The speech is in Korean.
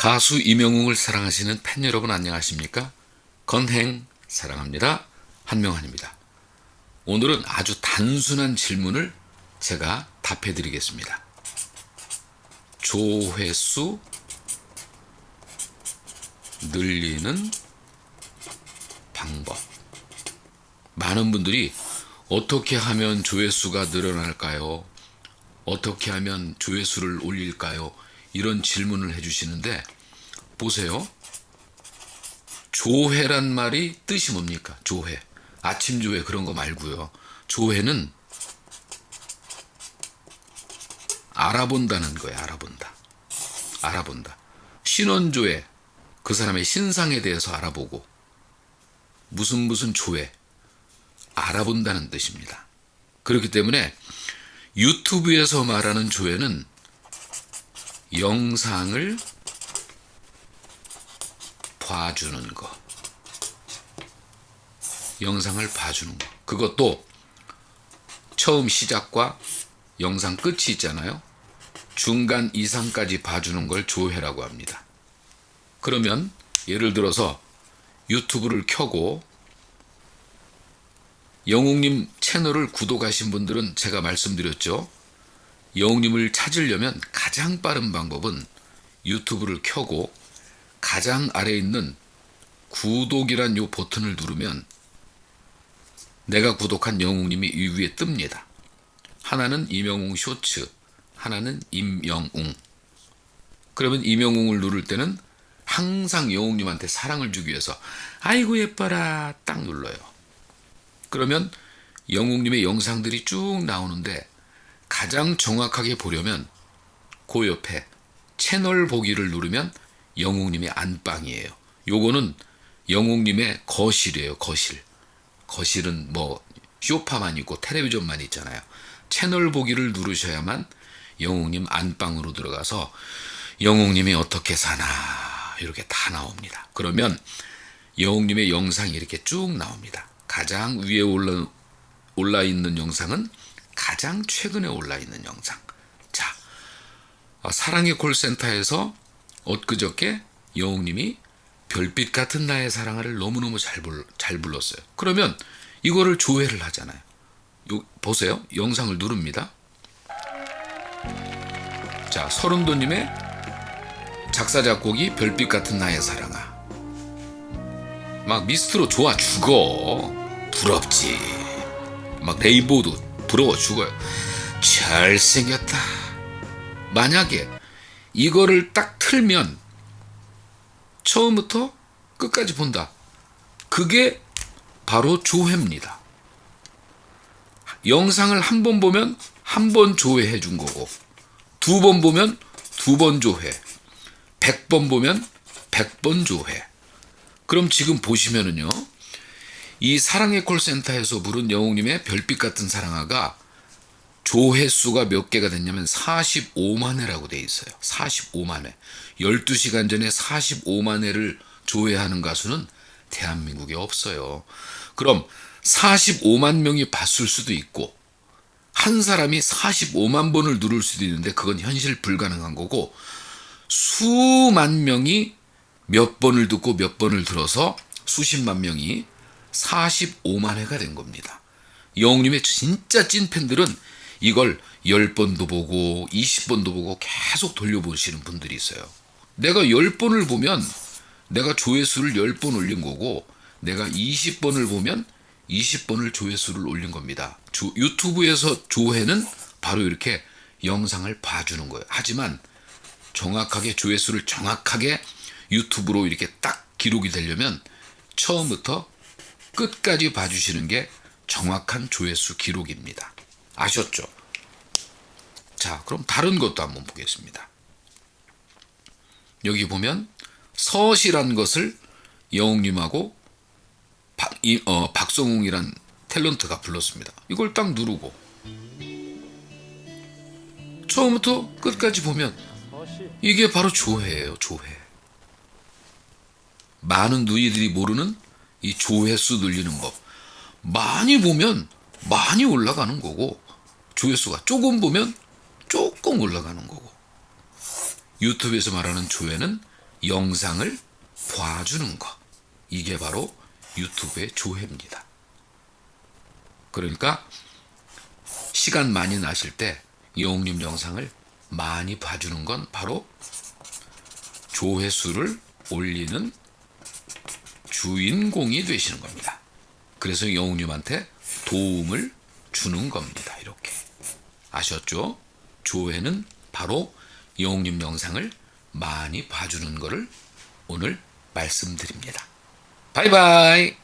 가수 이명웅을 사랑하시는 팬 여러분 안녕하십니까? 건행 사랑합니다. 한명환입니다. 오늘은 아주 단순한 질문을 제가 답해 드리겠습니다. 조회수 늘리는 방법. 많은 분들이 어떻게 하면 조회수가 늘어날까요? 어떻게 하면 조회수를 올릴까요? 이런 질문을 해주시는데 보세요. 조회란 말이 뜻이 뭡니까? 조회. 아침 조회 그런 거 말고요. 조회는 알아본다는 거예요. 알아본다. 알아본다. 신원조회. 그 사람의 신상에 대해서 알아보고 무슨 무슨 조회. 알아본다는 뜻입니다. 그렇기 때문에 유튜브에서 말하는 조회는 영상을 봐주는 거. 영상을 봐주는 거. 그것도 처음 시작과 영상 끝이 있잖아요. 중간 이상까지 봐주는 걸 조회라고 합니다. 그러면 예를 들어서 유튜브를 켜고 영웅님 채널을 구독하신 분들은 제가 말씀드렸죠. 영웅님을 찾으려면 가장 빠른 방법은 유튜브를 켜고 가장 아래에 있는 구독이란 요 버튼을 누르면 내가 구독한 영웅님이 이 위에 뜹니다. 하나는 이명웅 쇼츠, 하나는 임영웅. 그러면 이명웅을 누를 때는 항상 영웅님한테 사랑을 주기 위해서 아이고 예뻐라 딱 눌러요. 그러면 영웅님의 영상들이 쭉 나오는데 가장 정확하게 보려면 그 옆에 채널 보기를 누르면 영웅님의 안방이에요. 요거는 영웅님의 거실이에요. 거실. 거실은 뭐 쇼파만 있고 텔레비전만 있잖아요. 채널 보기를 누르셔야만 영웅님 안방으로 들어가서 영웅님이 어떻게 사나 이렇게 다 나옵니다. 그러면 영웅님의 영상이 이렇게 쭉 나옵니다. 가장 위에 올라, 올라 있는 영상은 가장 최근에 올라 있는 영상. 자, 아, 사랑의 콜센터에서 엊그저께 여웅님이 별빛 같은 나의 사랑을 너무너무 잘, 불, 잘 불렀어요. 그러면 이거를 조회를 하잖아요. 요, 보세요. 영상을 누릅니다. 자, 서른도님의 작사, 작곡이 별빛 같은 나의 사랑아. 막 미스트로 좋아 죽어. 부럽지. 막 레이보도 부러워 죽어요. 잘생겼다. 만약에 이거를 딱 틀면 처음부터 끝까지 본다. 그게 바로 조회입니다. 영상을 한 번 보면 한 번 조회해 준 거고, 두 번 보면 두 번 조회, 백 번 보면 백 번 조회. 그럼 지금 보시면은요, 이 사랑의 콜센터에서 부른 영웅님의 별빛 같은 사랑아가 조회수가 몇 개가 됐냐면 45만 회라고 돼 있어요. 45만 회. 12시간 전에 45만 회를 조회하는 가수는 대한민국에 없어요. 그럼 45만 명이 봤을 수도 있고 한 사람이 45만 번을 누를 수도 있는데 그건 현실 불가능한 거고 수만 명이 몇 번을 듣고 몇 번을 들어서 수십만 명이 45만 회가 된 겁니다. 영웅님의 진짜 찐팬들은 이걸 10번도 보고 20번도 보고 계속 돌려보시는 분들이 있어요. 내가 10번을 보면 내가 조회수를 10번 올린 거고 내가 20번을 보면 20번을 조회수를 올린 겁니다. 조, 유튜브에서 조회는 바로 이렇게 영상을 봐주는 거예요. 하지만 정확하게 조회수를 정확하게 유튜브로 이렇게 딱 기록이 되려면 처음부터 끝까지 봐주시는 게 정확한 조회수 기록입니다. 아셨죠? 자, 그럼 다른 것도 한번 보겠습니다. 여기 보면 서시란 것을 영웅님하고 박, 이, 어, 박성웅이란 탤런트가 불렀습니다. 이걸 딱 누르고 처음부터 끝까지 보면 이게 바로 조회예요. 조회. 많은 누이들이 모르는 이 조회수 늘리는 법. 많이 보면 많이 올라가는 거고 조회수가 조금 보면 조금 올라가는 거고 유튜브에서 말하는 조회는 영상을 봐주는 거. 이게 바로 유튜브의 조회입니다. 그러니까 시간 많이 나실 때 영웅님 영상을 많이 봐주는 건 바로 조회수를 올리는 주인공이 되시는 겁니다. 그래서 영웅님한테 도움을 주는 겁니다. 이렇게. 아셨죠? 조회는 바로 영웅님 영상을 많이 봐주는 거를 오늘 말씀드립니다. 바이바이!